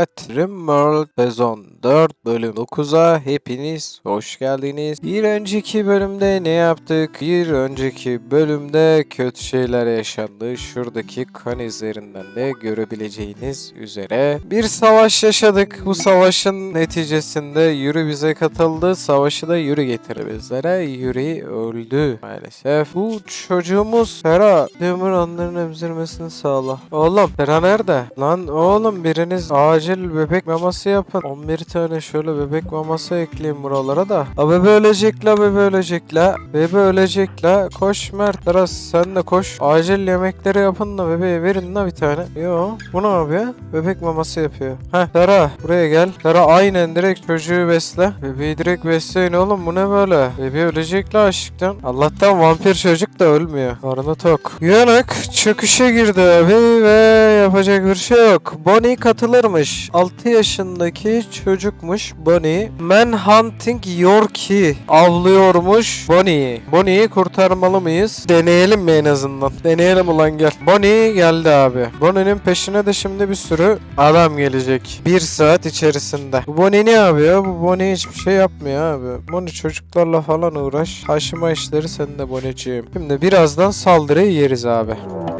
Evet, Rimworld sezon 4 bölüm 9'a hepiniz hoş geldiniz. Bir önceki bölümde ne yaptık? Bir önceki bölümde kötü şeyler yaşandı. Şuradaki kan izlerinden de görebileceğiniz üzere bir savaş yaşadık. Bu savaşın neticesinde Yuri bize katıldı. Savaşı da Yuri getirdi bizlere. Yuri öldü maalesef. Bu çocuğumuz Fera demir onların emzirmesini sağla. Oğlum Fera nerede? Lan oğlum biriniz acil bebek maması yapın. 11 tane şöyle bebek maması ekleyin buralara da. A bebe ölecek la bebe ölecek la. Bebe ölecek la. Koş Mert. Fera sen de koş. Acil yemekleri yapın da bebeğe verin la bir tane. Yo bu ne yapıyor? Bebek maması yapıyor. Heh Fera buraya gel. Fera aynen direkt çocuğu besle. Bebeği direkt besleyin oğlum bu ne böyle? Bebeği ölecek la aşıktan. Allah'tan vampir çocuk da ölmüyor. Karnı tok. Uyanık çöküşe girdi abi ve yapacak bir şey yok. Bonnie katılırmış. 6 yaşındaki çocukmuş Bonnie. Manhunting Yorkie avlıyormuş Bonnie'yi. Bonnie'yi kurtarmalı mıyız? Deneyelim mi en azından? Deneyelim ulan gel. Bonnie geldi abi. Bonnie'nin peşine de şimdi bir sürü adam gelecek. Bir saat içerisinde. Bu Bonnie ne yapıyor? Bu Bonnie hiçbir şey yapmıyor abi. Bonnie çocuklarla falan uğraş. Taşıma işleri sen de Bonnie'ciğim. Şimdi birazdan saldırıyı yeriz abi.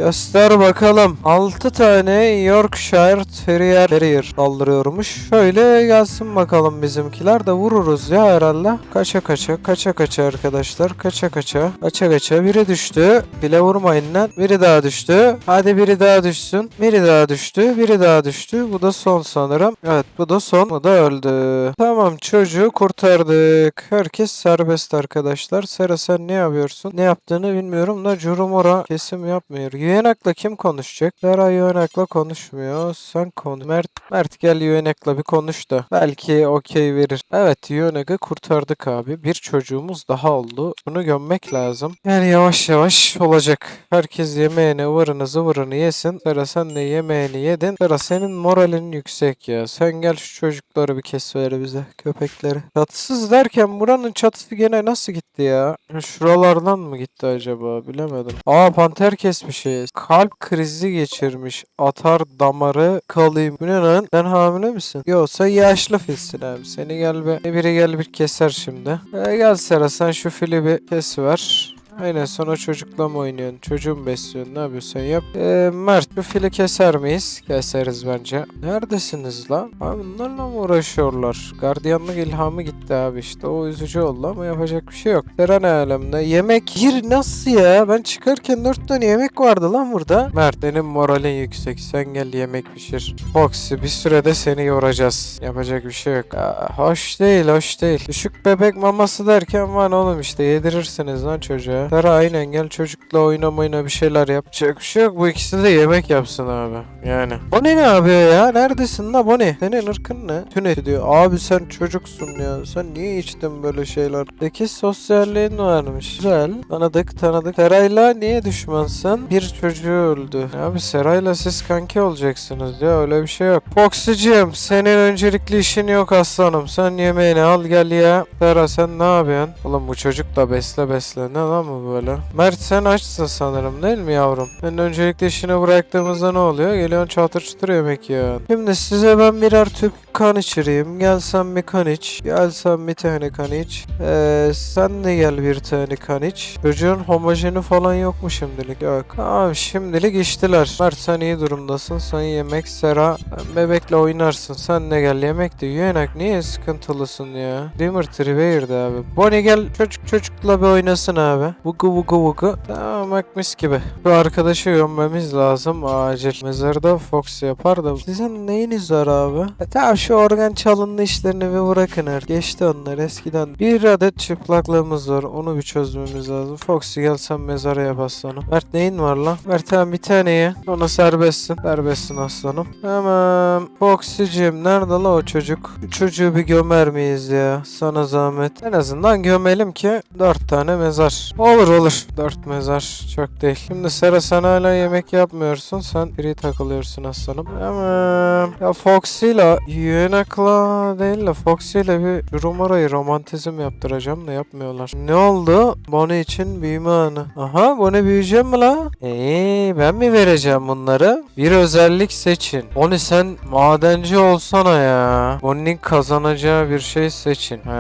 Göster bakalım. 6 tane Yorkshire Terrier, Terrier saldırıyormuş. Şöyle gelsin bakalım bizimkiler de vururuz ya herhalde. Kaça kaça, kaça kaça arkadaşlar. Kaça kaça, kaça kaça. Biri düştü. Bile vurmayın lan. Biri daha düştü. Hadi biri daha düşsün. Biri daha düştü. Biri daha düştü. Bu da son sanırım. Evet bu da son. Bu da öldü. Tamam çocuğu kurtardık. Herkes serbest arkadaşlar. Sera sen ne yapıyorsun? Ne yaptığını bilmiyorum da Curumora kesim yapmıyor. Yuenak'la kim konuşacak? Sera Yuenak'la konuşmuyor. Sen konuş. Mert, Mert gel Yuenak'la bir konuş da. Belki okey verir. Evet Yuenak'ı kurtardık abi. Bir çocuğumuz daha oldu. Bunu gömmek lazım. Yani yavaş yavaş olacak. Herkes yemeğini ıvırını zıvırını yesin. Sera sen de yemeğini yedin. Sera senin moralin yüksek ya. Sen gel şu çocukları bir kes ver bize. Köpekleri. Çatısız derken buranın çatısı gene nasıl gitti ya? Şuralardan mı gitti acaba? Bilemedim. Aa panter kesmişiz. Kalp krizi geçirmiş. Atar damarı kalayım. Bu? Sen hamile misin? Yoksa yaşlı filsin abi. Seni gel be. Biri gel bir keser şimdi. E, gel Sera sen şu fili bir kes ver. Aynen sonra çocukla mı oynuyorsun? Çocuğu mu besliyorsun? Ne yapıyorsun yap. Ee, Mert bu fili keser miyiz? Keseriz bence. Neredesiniz lan? Abi bunlarla mı uğraşıyorlar? Gardiyanlık ilhamı gitti abi işte. O üzücü oldu ama yapacak bir şey yok. Sera ne alemde? Yemek yer nasıl ya? Ben çıkarken dört tane yemek vardı lan burada. Mert benim moralin yüksek. Sen gel yemek pişir. Foxy bir sürede seni yoracağız. Yapacak bir şey yok. Aa, hoş değil hoş değil. Düşük bebek maması derken var oğlum işte yedirirsiniz lan çocuğa. Sera aynen gel çocukla oynamayına bir şeyler yap. Çok bir şey yok bu ikisi de yemek yapsın abi. Yani. Bonnie ne yapıyor ya? Neredesin la Bonnie? Senin ırkın ne? Tünet diyor. Abi sen çocuksun ya. Sen niye içtin böyle şeyler? Peki sosyalliğin varmış. Güzel. Tanıdık tanıdık. Serayla niye düşmansın? Bir çocuğu öldü. Abi Serayla siz kanki olacaksınız ya. Öyle bir şey yok. Foxy'cim senin öncelikli işin yok aslanım. Sen yemeğini al gel ya. Sera sen ne yapıyorsun? Oğlum bu çocuk da besle besle. Ne lan bu böyle? Mert sen açsın sanırım değil mi yavrum? Ben öncelikle işini bıraktığımızda ne oluyor? Geliyorsun çatır çutur yemek yiyorsun. Şimdi size ben birer tüp kan içireyim. Gel sen bir kan iç. Gel sen bir tane kan iç. Ee, sen de gel bir tane kan iç. Çocuğun homojeni falan yok mu şimdilik? Yok. Tamam şimdilik içtiler. Mert sen iyi durumdasın. Sen yemek Sera. Bebekle oynarsın. Sen de gel yemek de. Yuenak niye sıkıntılısın ya? Dimmer Triveir'de abi. Bonnie gel çocuk çocukla bir oynasın abi. Vugu vugu vugu. Tamam bak mis gibi. Bu arkadaşı gömmemiz lazım acil. Mezarda Fox yapar da. Sizin neyiniz var abi? E tamam şu organ çalınma işlerini bir bırakın artık. Geçti onlar eskiden. Bir adet çıplaklığımız var. Onu bir çözmemiz lazım. Foxy gel sen mezara yap aslanım. Mert neyin var lan? Mert tamam bir tane ye. Ona serbestsin. Serbestsin aslanım. Tamam. Foxy'cim nerede la o çocuk? Çocuğu bir gömer miyiz ya? Sana zahmet. En azından gömelim ki dört tane mezar. Olur olur. Dört mezar çok değil. Şimdi Sera sen hala yemek yapmıyorsun. Sen free takılıyorsun aslanım. Tamam. Ya Foxy ile Yunak'la değil de Foxy ile bir durum orayı romantizm yaptıracağım da yapmıyorlar. Ne oldu? Bonnie için büyüme anı. Aha Bonnie büyüyeceğim mi la? Eee ben mi vereceğim bunları? Bir özellik seçin. Bonnie sen madenci olsana ya. Bonnie'nin kazanacağı bir şey seçin. He.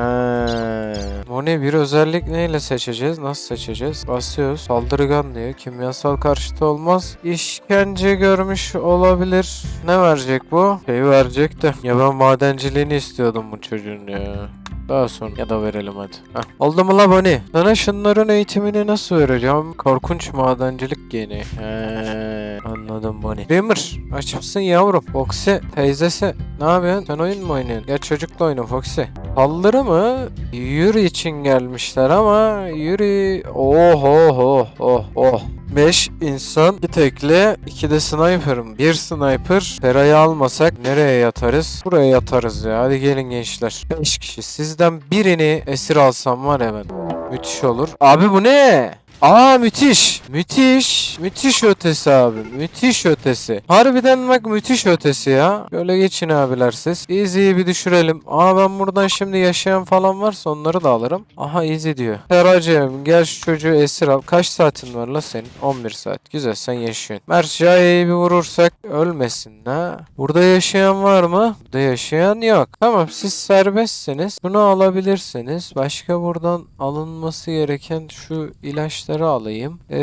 Bonnie bir özellik neyle seçeceğiz? Nasıl seçeceğiz? Basıyoruz. Saldırgan diyor. Kimyasal karşıtı olmaz. İşkence görmüş olabilir. Ne verecek bu? Şey verecek de. Ya ben madenciliğini istiyordum bu çocuğun ya. Daha sonra ya da verelim hadi. Heh. Oldu mu la Bonnie? Sana şunların eğitimini nasıl vereceğim? Korkunç madencilik geni. Anladım Bonnie. Boomer aç mısın yavrum? Foxy teyzesi ne yapıyorsun? Sen oyun mu oynuyorsun? Gel çocukla oyna Foxy. Saldırı mı? Yuri için gelmişler ama Yuri... Oh oh oh oh oh. 5 insan, 2 tekli, 2 de sniper'ım. 1 sniper. Feray'ı almasak nereye yatarız? Buraya yatarız ya. Hadi gelin gençler. 5 kişi. Sizden birini esir alsam var ben. Müthiş olur. Abi bu ne? Aa müthiş. Müthiş. Müthiş ötesi abi. Müthiş ötesi. Harbiden bak müthiş ötesi ya. Böyle geçin abiler siz. Easy'yi bir düşürelim. Aa ben buradan şimdi yaşayan falan varsa onları da alırım. Aha easy diyor. Seracığım gel şu çocuğu esir al. Kaç saatin var la senin? 11 saat. Güzel sen yaşıyorsun. Mertcaye'yi bir vurursak ölmesin ha. Burada yaşayan var mı? Burada yaşayan yok. Tamam siz serbestsiniz. Bunu alabilirsiniz. Başka buradan alınması gereken şu ilaçları alayım. Ee,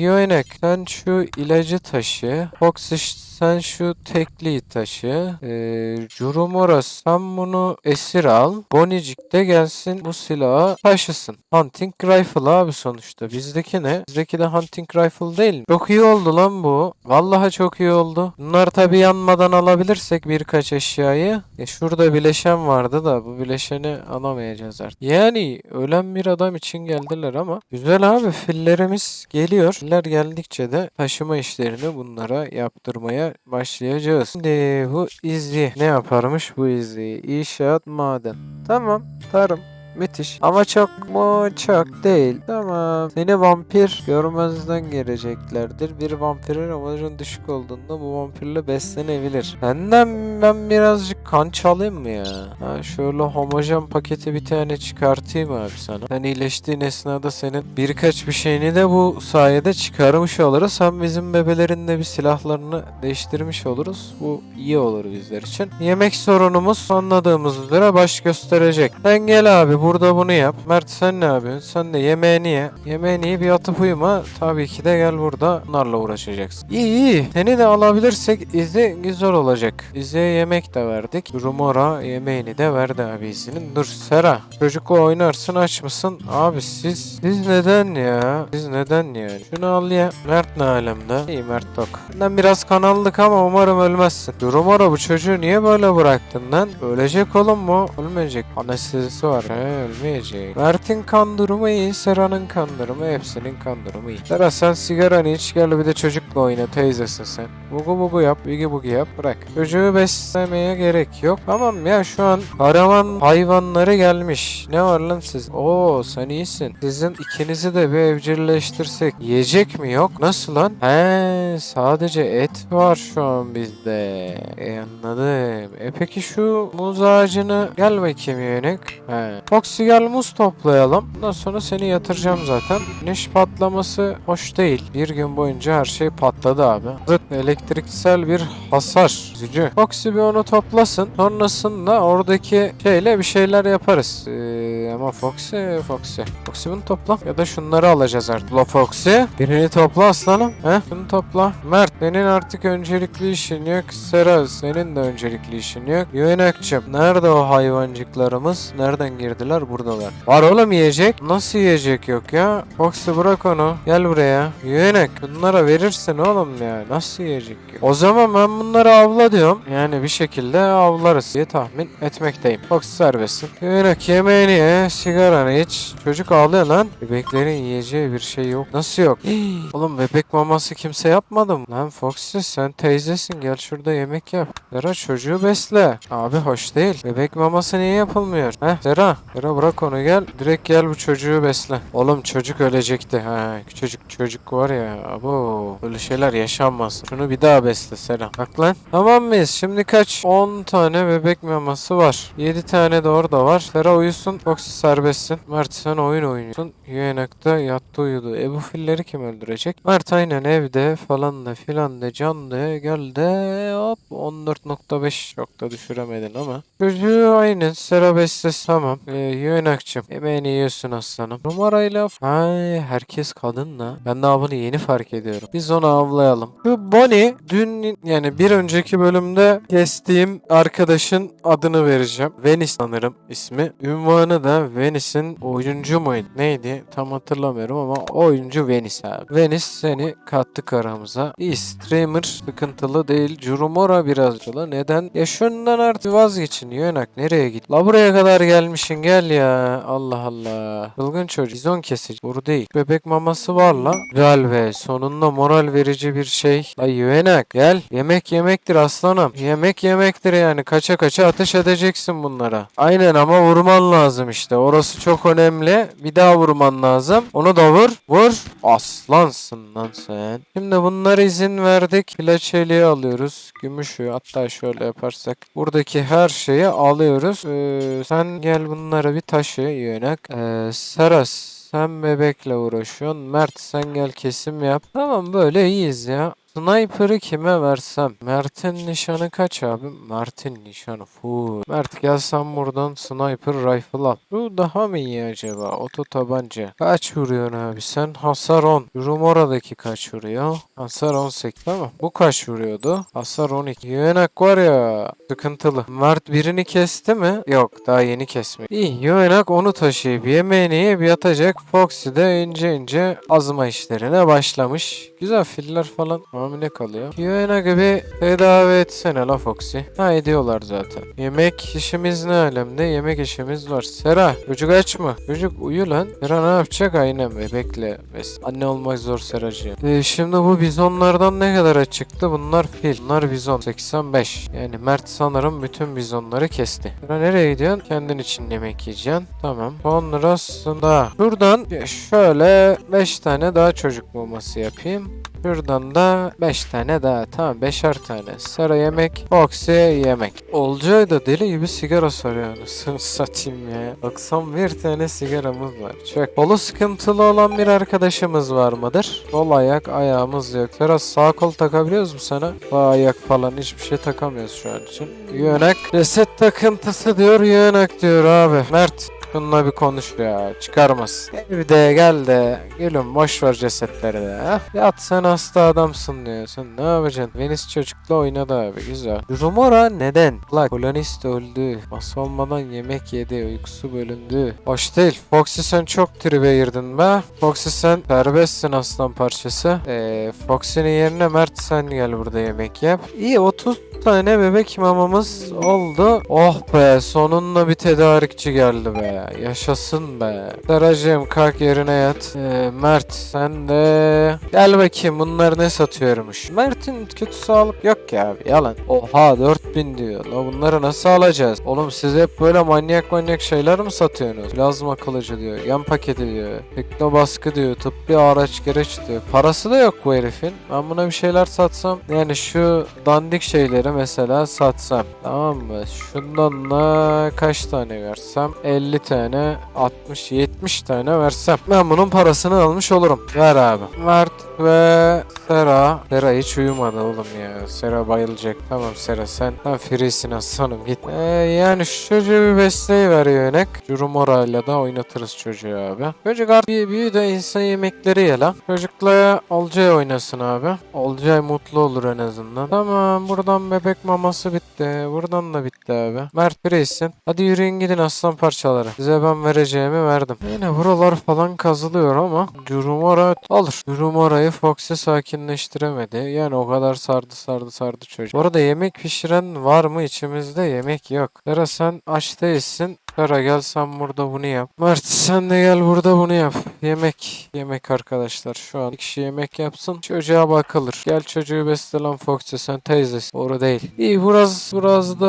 Yoenek sen şu ilacı taşı. Foxish sen şu tekliği taşı. Ee, Jurumora sen bunu esir al. Bonicik de gelsin bu silahı taşısın. Hunting Rifle abi sonuçta. Bizdeki ne? Bizdeki de Hunting Rifle değil mi? Çok iyi oldu lan bu. Vallahi çok iyi oldu. Bunlar tabi yanmadan alabilirsek birkaç eşyayı. Ya şurada bileşen vardı da bu bileşeni alamayacağız artık. Yani ölen bir adam için geldiler ama güzel abi fillerimiz geliyor. Filler geldikçe de taşıma işlerini bunlara yaptırmaya başlayacağız. Şimdi bu izi ne yaparmış bu izi? İnşaat maden. Tamam tarım. Müthiş. Ama çok mu? Çok değil. Tamam. Seni vampir görmezden geleceklerdir. Bir vampirin amacın düşük olduğunda bu vampirle beslenebilir. Senden ben birazcık kan çalayım mı ya? Ha şöyle homojen paketi bir tane çıkartayım abi sana. Sen iyileştiğin esnada senin birkaç bir şeyini de bu sayede çıkarmış oluruz. Hem bizim bebelerin de bir silahlarını değiştirmiş oluruz. Bu iyi olur bizler için. Yemek sorunumuz anladığımız üzere baş gösterecek. Sen gel abi burada bunu yap. Mert sen ne yapıyorsun? Sen de yemeğini ye. Yemeğini yiyip yatıp uyuma. Tabii ki de gel burada bunlarla uğraşacaksın. İyi iyi. Seni de alabilirsek izi güzel olacak. İziye yemek de verdik. Rumora yemeğini de verdi abi izinin. Dur Sera. Çocukla oynarsın aç mısın? Abi siz siz neden ya? Siz neden yani? Şunu al ya. Mert ne alemde? İyi Mert tok. Benden biraz kanallık ama umarım ölmezsin. Rumora bu çocuğu niye böyle bıraktın lan? Ölecek oğlum bu. Ölmeyecek. Anestezisi var. He ölmeyecek. Mert'in kan durumu iyi. Sera'nın kan durumu hepsinin kan durumu iyi. Sera sen sigaranı iç gel bir de çocukla oyna teyzesin sen. Bugu bugu yap, bigi bugi yap, bırak. Çocuğu beslemeye gerek yok. Tamam ya şu an karavan hayvanları gelmiş. Ne var lan siz? Oo sen iyisin. Sizin ikinizi de bir evcilleştirsek yiyecek mi yok? Nasıl lan? He sadece et var şu an bizde. E anladım. E peki şu muz ağacını gel bakayım yeğenik. He. Foxy gel muz toplayalım. Ondan sonra seni yatıracağım zaten. Güneş patlaması hoş değil. Bir gün boyunca her şey patladı abi. Elektriksel bir hasar. Üzücü. Foxy bir toplasın. Sonrasında oradaki şeyle bir şeyler yaparız. Ee, ama Foxy, Foxy. Foxy bunu topla. Ya da şunları alacağız artık. La Foxy. Birini topla aslanım. He? Bunu topla. Mert senin artık öncelikli işin yok. Sera senin de öncelikli işin yok. Yönekçim. Nerede o hayvancıklarımız? Nereden girdiler? Buradalar. Var oğlum yiyecek. Nasıl yiyecek yok ya? Foxy bırak onu. Gel buraya. Yönek. Bunlara verirsin oğlum ya. Nasıl yiyecek yok? O zaman ben bunları avla diyorum. Yani bir şekilde avlarız diye tahmin etmekteyim. Foxy serbestsin. Yönek yemeğini ye. Sigaranı iç. Çocuk ağlıyor lan. Bebeklerin yiyeceği bir şey yok. Nasıl yok? Hii. Oğlum bebek maması kimse yapmadı mı? Lan Foxy sen teyzesin gel şurada yemek yap. Zera çocuğu besle. Abi hoş değil. Bebek maması niye yapılmıyor? Heh Zera. Zera bırak onu gel. Direkt gel bu çocuğu besle. Oğlum çocuk ölecekti. Ha küçücük çocuk var ya. Abo. Böyle şeyler yaşanmasın. Şunu bir daha besle Zera. Bak lan. Tamam mıyız? Şimdi kaç? 10 tane bebek maması var. 7 tane de orada var. Zera uyusun. Foxy serbestsin. Mert sen oyun oynuyorsun. Yuyanakta yattı uyudu. E bu filleri kim öldürecek? Mert aynen evde falan da filan da can de gel de hop 14.5 çok da düşüremedin ama. Çocuğu aynen Sera besles tamam. Ee, Yuyanakçım yemeğini yiyorsun aslanım. Numarayla Ay herkes kadınla. Ben daha bunu yeni fark ediyorum. Biz onu avlayalım. Şu Bonnie dün yani bir önceki bölümde kestiğim arkadaşın adını vereceğim. Venice sanırım ismi. Ünvanı da Venice'in oyuncu muydu? Neydi? Tam hatırlamıyorum ama oyuncu Venice abi. Venice seni kattık aramıza. İyi streamer sıkıntılı değil. Jurumora biraz. Neden? Ya şundan artık vazgeçin. Yönak nereye git? La buraya kadar gelmişsin gel ya. Allah Allah. Çılgın çocuk. Bizon kesici. Boru değil. Bebek maması var la. Güzel be. Sonunda moral verici bir şey. La Yönak gel. Yemek yemektir aslanım. Yemek yemektir yani. Kaça kaça ateş edeceksin bunlara. Aynen ama vurman lazım işte. Orası çok önemli. Bir daha vurman lazım. Onu da vur. Vur. Aslansın lan sen. Şimdi bunlara izin verdik. Plaçeliği alıyoruz. Gümüşü hatta şöyle yaparsak. Buradaki her şeyi alıyoruz. Ee, sen gel bunları bir taşı yönek. Ee, Saras sen bebekle uğraşıyorsun. Mert sen gel kesim yap. Tamam böyle iyiyiz ya. Sniper'ı kime versem? Mert'in nişanı kaç abi? Mert'in nişanı full. Mert gel sen buradan sniper rifle al. Bu daha mı iyi acaba? Oto tabanca. Kaç vuruyorsun abi sen? Hasar 10. Rumora'daki kaç vuruyor? Hasar 18 tamam. Bu kaç vuruyordu? Hasar 12. Yuenak var ya sıkıntılı. Mert birini kesti mi? Yok daha yeni kesmek. İyi Yuenak onu taşıyıp yemeğini yiyip yatacak. Foxy de ince ince azma işlerine başlamış. Güzel filler falan hamile kalıyor. Yuenak'ı bir tedavi etsene la Foxy. Ha ediyorlar zaten. Yemek işimiz ne alemde? Yemek işimiz var. Sera çocuk aç mı? Çocuk uyu lan. Sera ne yapacak? Aynen bebekle. bes- Anne olmak zor Seracığım. Ee, şimdi bu bizonlardan ne kadar çıktı? Bunlar fil. Bunlar bizon. 85. Yani Mert sanırım bütün bizonları kesti. Sera nereye gidiyorsun? Kendin için yemek yiyeceksin. Tamam. Sonrasında şuradan şöyle 5 tane daha çocuk maması yapayım. Şuradan da 5 tane daha. Tamam 5'er tane. Sera yemek. Foxy yemek. Olcay da deli gibi sigara soruyor anasını satayım ya. 91 tane sigaramız var. Çok. Kolu sıkıntılı olan bir arkadaşımız var mıdır? Sol ayak ayağımız yok. Sera sağ kol takabiliyoruz mu sana? Sağ ayak falan hiçbir şey takamıyoruz şu an için. Yönek. Reset takıntısı diyor. Yönek diyor abi. Mert. Bununla bir konuş ya. Çıkarmaz. Gel bir de gel de. Gülüm boş ver cesetleri de. Heh. Yat sen hasta adamsın diyor. Sen ne yapacaksın? Venice çocukla oynadı abi. Güzel. Rumora neden? La kolonist öldü. Masa olmadan yemek yedi. Uykusu bölündü. Hoş değil. Foxy sen çok tribe girdin be. Foxy sen serbestsin aslan parçası. Ee, Foxy'nin yerine Mert sen gel burada yemek yap. İyi 30 tane bebek mamamız oldu. Oh be sonunda bir tedarikçi geldi be. Yaşasın be. Seracığım kalk yerine yat. Ee, Mert sen de gel bakayım bunlar ne satıyormuş. Mert'in kötü sağlık yok ya abi yalan. Oha 4000 diyor. La bunları nasıl alacağız? Oğlum siz hep böyle manyak manyak şeyler mi satıyorsunuz? Plazma kılıcı diyor. Yan paketi diyor. Tekno baskı diyor. Tıbbi araç gereç diyor. Parası da yok bu herifin. Ben buna bir şeyler satsam. Yani şu dandik şeyleri mesela satsam. Tamam mı? Şundan da kaç tane versem? 50 tane 60 70 tane versem. Ben bunun parasını almış olurum. Ver abi. Mert ve Sera. Sera hiç uyumadı oğlum ya. Sera bayılacak. Tamam Sera sen. Sen freesin aslanım git. Ee, yani şu çocuğu bir besleyi veriyor yönek. Jurumora'yla da oynatırız çocuğu abi. Çocuk artık bir büyü de insan yemekleri ye lan. Çocukla Olcay oynasın abi. Olcay mutlu olur en azından. Tamam buradan bebek maması bitti. Buradan da bitti abi. Mert freesin. Hadi yürüyün gidin aslan parçaları. Size ben vereceğimi verdim. Yine buralar falan kazılıyor ama Jurumora olur. Jurumora'yı Fox'e sakinleştiremedi. Yani o kadar sardı sardı sardı çocuk. Bu arada yemek pişiren var mı içimizde? Yemek yok. Sera sen aç değilsin. Sera gel sen burada bunu yap. Mert sen de gel burada bunu yap. Yemek. Yemek arkadaşlar. Şu an bir kişi yemek yapsın. Çocuğa bakılır. Gel çocuğu beslen Foxy sen teyzesin. Doğru değil. İyi biraz biraz da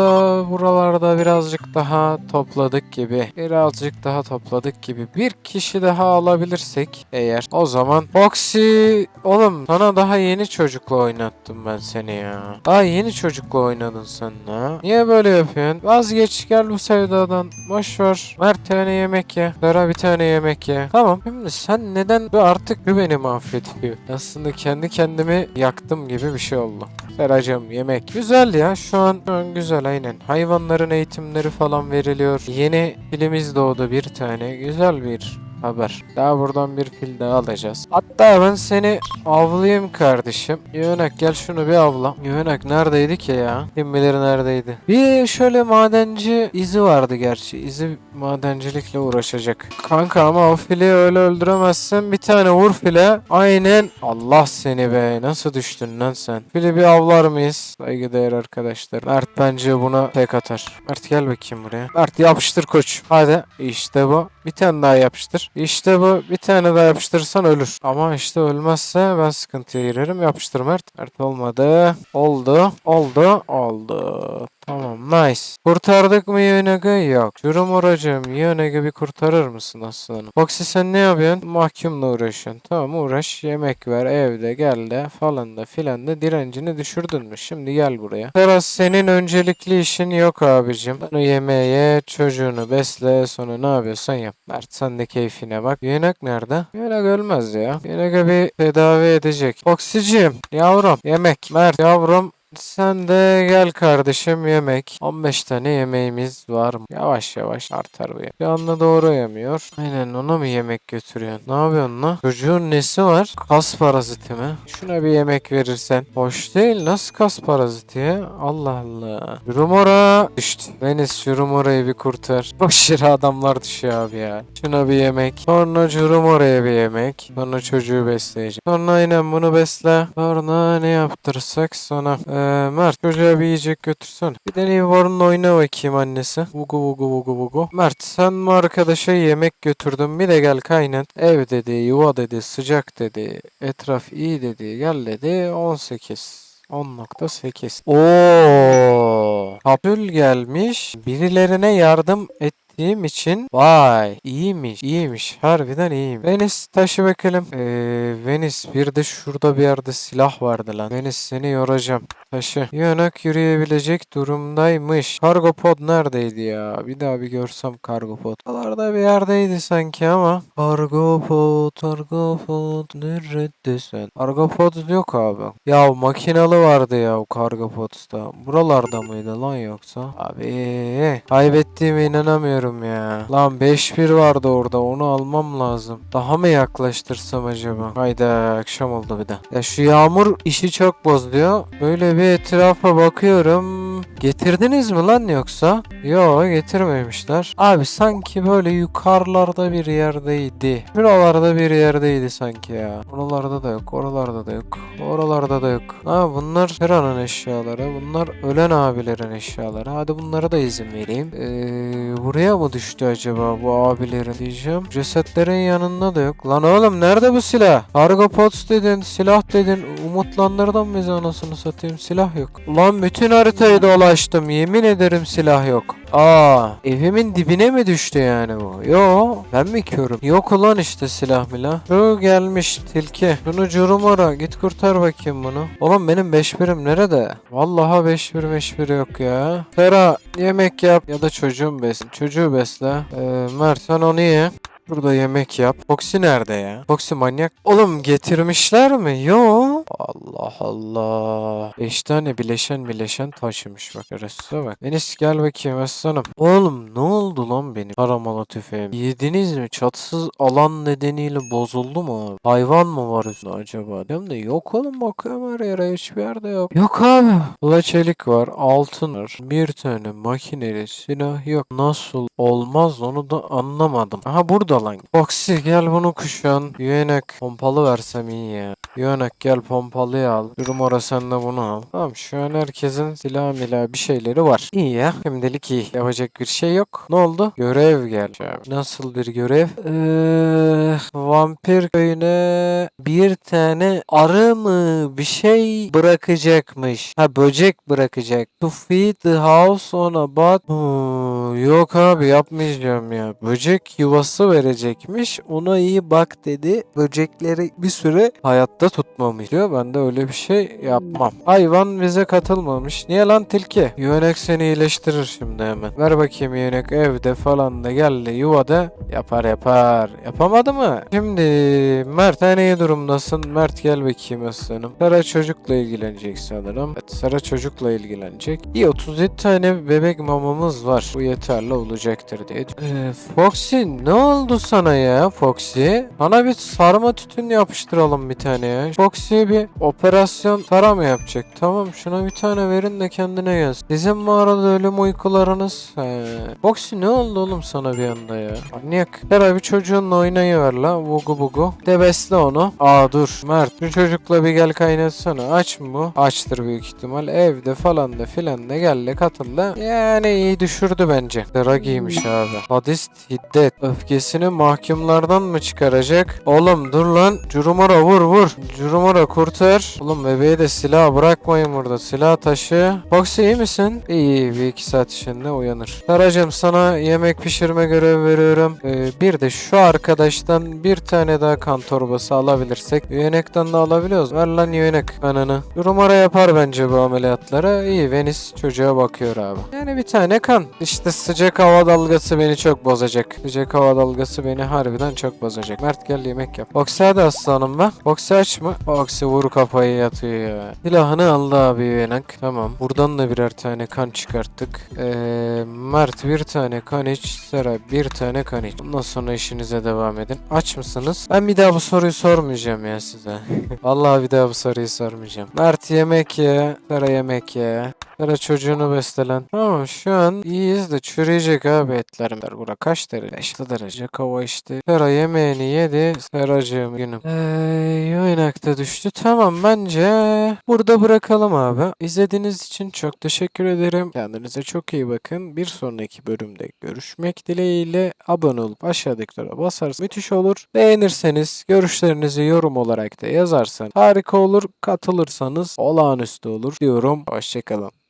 buralarda birazcık daha topladık gibi. Birazcık daha topladık gibi. Bir kişi daha alabilirsek eğer o zaman Foxy oğlum sana daha yeni çocukla oynattım ben seni ya. Daha yeni çocukla oynadın sen ha. Niye böyle yapıyorsun? Vazgeç gel bu sevdadan. Boş ver. Bir tane yemek ye. Zara bir tane yemek ye. Tamam. Şimdi sen neden bu artık bu beni mahvediyor? Aslında kendi kendimi yaktım gibi bir şey oldu. Seracım yemek. Güzel ya şu an, şu an güzel aynen. Hayvanların eğitimleri falan veriliyor. Yeni filimiz doğdu bir tane. Güzel bir haber. Daha buradan bir fil daha alacağız. Hatta ben seni avlayayım kardeşim. Yönek gel şunu bir avla. Yönek neredeydi ki ya? Kim bilir neredeydi. Bir şöyle madenci izi vardı gerçi. İzi madencilikle uğraşacak. Kanka ama o fili öyle öldüremezsen bir tane vur file. Aynen. Allah seni be. Nasıl düştün lan sen? Fili bir avlar mıyız? Saygıdeğer arkadaşlar. Mert bence buna tek atar. Mert gel bakayım buraya. Mert yapıştır koç. Hadi. İşte bu. Bir tane daha yapıştır. İşte bu. Bir tane daha yapıştırırsan ölür. Ama işte ölmezse ben sıkıntıya girerim. Yapıştır Mert. Mert olmadı. Oldu. Oldu. Oldu. Tamam nice. Kurtardık mı Yöneg'i? Yok. Şurum oracığım Yöneg'i bir kurtarır mısın aslanım? Foxy sen ne yapıyorsun? Mahkumla uğraşıyorsun. Tamam uğraş. Yemek ver evde gel de falan da filan da direncini düşürdün mü? Şimdi gel buraya. Teras senin öncelikli işin yok abicim. Onu yemeğe çocuğunu besle sonra ne yapıyorsan yap. Mert sen de keyfine bak. Yönek nerede? Yönek ölmez ya. Yönek'e bir tedavi edecek. Foxy'cim yavrum yemek. Mert yavrum sen de gel kardeşim yemek. 15 tane yemeğimiz var? Yavaş yavaş artar bu ya. Bir anda doğru yemiyor. Aynen ona mı yemek götürüyorsun? Ne yapıyorsun lan? Çocuğun nesi var? Kas paraziti mi? Şuna bir yemek verirsen. Hoş değil. Nasıl kas paraziti ya? Allah Allah. Yurumora düştü. Deniz Yurumora'yı bir kurtar. Aşırı adamlar düşüyor abi ya. Şuna bir yemek. Sonra Yurumora'ya bir yemek. Sonra çocuğu besleyeceğim. Sonra aynen bunu besle. Sonra ne yaptırsak sana. Ee, Mert çocuğa bir yiyecek götürsene. Bir de Newborn'la oyna bakayım annesi. Vugu vugu vugu vugu. Mert sen bu arkadaşa yemek götürdün. Bir de gel kaynat. Ev dedi, yuva dedi, sıcak dedi. Etraf iyi dedi. Gel dedi. 18. 10.8. Oo, Kapül gelmiş. Birilerine yardım ettiğim için vay iyiymiş iyiymiş harbiden iyiyim. Venice taşı bakalım. Ee, Venice bir de şurada bir yerde silah vardı lan. Venice seni yoracağım. Taşı. Yönek yürüyebilecek durumdaymış. Kargo pod neredeydi ya? Bir daha bir görsem kargo pod. Buralarda bir yerdeydi sanki ama. Kargo pod, kargo pod nerede sen? Kargo pod yok abi. Ya makinalı vardı ya o kargo podsta. Buralarda mıydı lan yoksa? Abi kaybettiğime inanamıyorum ya. Lan 5-1 vardı orada onu almam lazım. Daha mı yaklaştırsam acaba? Hayda akşam oldu bir de. Ya şu yağmur işi çok bozuyor. Böyle bir etrafa bakıyorum. Getirdiniz mi lan yoksa? Yo getirmemişler. Abi sanki böyle yukarılarda bir yerdeydi. Buralarda bir yerdeydi sanki ya. Oralarda da yok, oralarda da yok. Oralarda da yok. Ha bunlar Ferhan'ın eşyaları. Bunlar ölen abilerin eşyaları. Hadi bunlara da izin vereyim. Ee, buraya mı düştü acaba bu abilerin diyeceğim. Cesetlerin yanında da yok. Lan oğlum nerede bu silah? Kargo pots dedin, silah dedin. Umutlandırdın bizi anasını satayım. Silah yok. Ulan bütün haritayı dolaştım. Yemin ederim silah yok. Aa, evimin dibine mi düştü yani bu? Yo, ben mi körüm? Yok ulan işte silah milah. Şu gelmiş tilki. Şunu curumara git kurtar bakayım bunu. Oğlum benim 5 birim nerede? Vallahi 5 bir 5 bir yok ya. Fera yemek yap ya da çocuğum besin. Çocuğu besle. Ee, Mert sen onu ye. Burada yemek yap. Foxy nerede ya? Foxy manyak. Oğlum getirmişler mi? Yo. Allah Allah. 5 tane bileşen bileşen taşımış bak. Arasına bak. Enes gel bakayım aslanım. Oğlum ne oldu lan benim aramalı tüfeğim? Yediniz mi? Çatısız alan nedeniyle bozuldu mu abi? Hayvan mı var üstünde acaba? Diyorum da yok oğlum bakıyorum her yere hiçbir yerde yok. Yok abi. Ula çelik var. Altın var. Bir tane makineli silah yok. Nasıl olmaz onu da anlamadım. Aha burada lan. Foxy gel bunu kuşan. Yüenek pompalı versem iyi ya. Yönek gel pompalıyı al. Yürümora sen de bunu al. Tamam şu an herkesin silah milah bir şeyleri var. İyi ya. Şimdilik iyi. Yapacak bir şey yok. Ne oldu? Görev gelmiş abi. Nasıl bir görev? Eee vampir köyüne bir tane arı mı bir şey bırakacakmış. Ha böcek bırakacak. To feed the house on a. Hmm, yok abi yapmayacağım ya. Böcek yuvası verecekmiş. Ona iyi bak dedi. Böcekleri bir süre hayatta tutmamış diyor. Ben de öyle bir şey yapmam. Hayvan bize katılmamış. Niye lan tilki? Yönek seni iyileştirir şimdi hemen. Ver bakayım yönek evde falan da geldi yuvada yapar yapar. Yapamadı mı? Şimdi Mert sen iyi durumdasın? Mert gel bakayım aslanım. Sara çocukla ilgilenecek sanırım. Evet Sara çocukla ilgilenecek. İyi 37 tane bebek mamamız var. Bu yeterli olacaktır diye. Ee, Foxy ne oldu sana ya Foxy? Bana bir sarma tütün yapıştıralım bir tane ya. Foxy'ye bir operasyon tara mı yapacak? Tamam şuna bir tane verin de kendine gelsin. Bizim mağarada ölüm uykularınız. He. Foxy ne oldu oğlum sana bir anda ya? Manyak. Her bir çocuğunla oynayıver la. Vugu bugu. De besle onu. Aa dur. Mert şu çocukla bir gel kaynatsana. Aç mı bu? Açtır büyük ihtimal. Evde falan da filan da gel de katıl da. Yani iyi düşürdü bence. Dara giymiş abi. Sadist hiddet. Öfkesini mahkumlardan mı çıkaracak? Oğlum dur lan. Curumara vur vur. Curumara kurtar. Oğlum bebeğe de silah bırakmayın burada. Silah taşı. Foxy iyi misin? İyi bir iki saat içinde uyanır. Daracım sana yemek pişirme görevi veriyorum. Ee, bir de şu arkadaştan bir tane daha kan torbası alabilirsek. Yönekten de alabiliyoruz. Ver lan yönek kanını. Durumara yapar bence bu ameliyatlara. İyi Venice çocuğa bakıyor abi. Yani bir tane kan. İşte sıcak hava dalgası beni çok bozacak. Sıcak hava dalgası beni harbiden çok bozacak. Mert gel yemek yap. Boxy hadi aslanım. Boxy aç mı? Boxy vur kafayı yatıyor ya. Silahını aldı abi yönek. Tamam. Buradan da birer tane kan çıkarttık. Ee, Mert bir tane kan iç. Sera bir tane kan iç. Ondan sonra işinize devam edin. Aç mısınız? Ben bir daha bu soruyu sormayacağım ya size. Vallahi bir daha bu soruyu sormayacağım. Mert yemek ye. Sera yemek ye. Sera çocuğunu beslen. Tamam şu an iyiyiz de çürüyecek abi etlerim. Bura kaç derece? 5 derece hava işte. Sera yemeğini yedi. Seracığım günüm. Eee oynakta düştü. Tamam bence burada bırakalım abi. İzlediğiniz için çok teşekkür ederim. Kendinize çok iyi bakın. Bir sonraki bölümde görüşmek dileğiyle abone olup aşağıdakilere basarsanız müthiş olur. Beğenirseniz görüşlerinizi yorum olarak da yazarsanız harika olur. Katılırsanız olağanüstü olur diyorum. Hoşçakalın.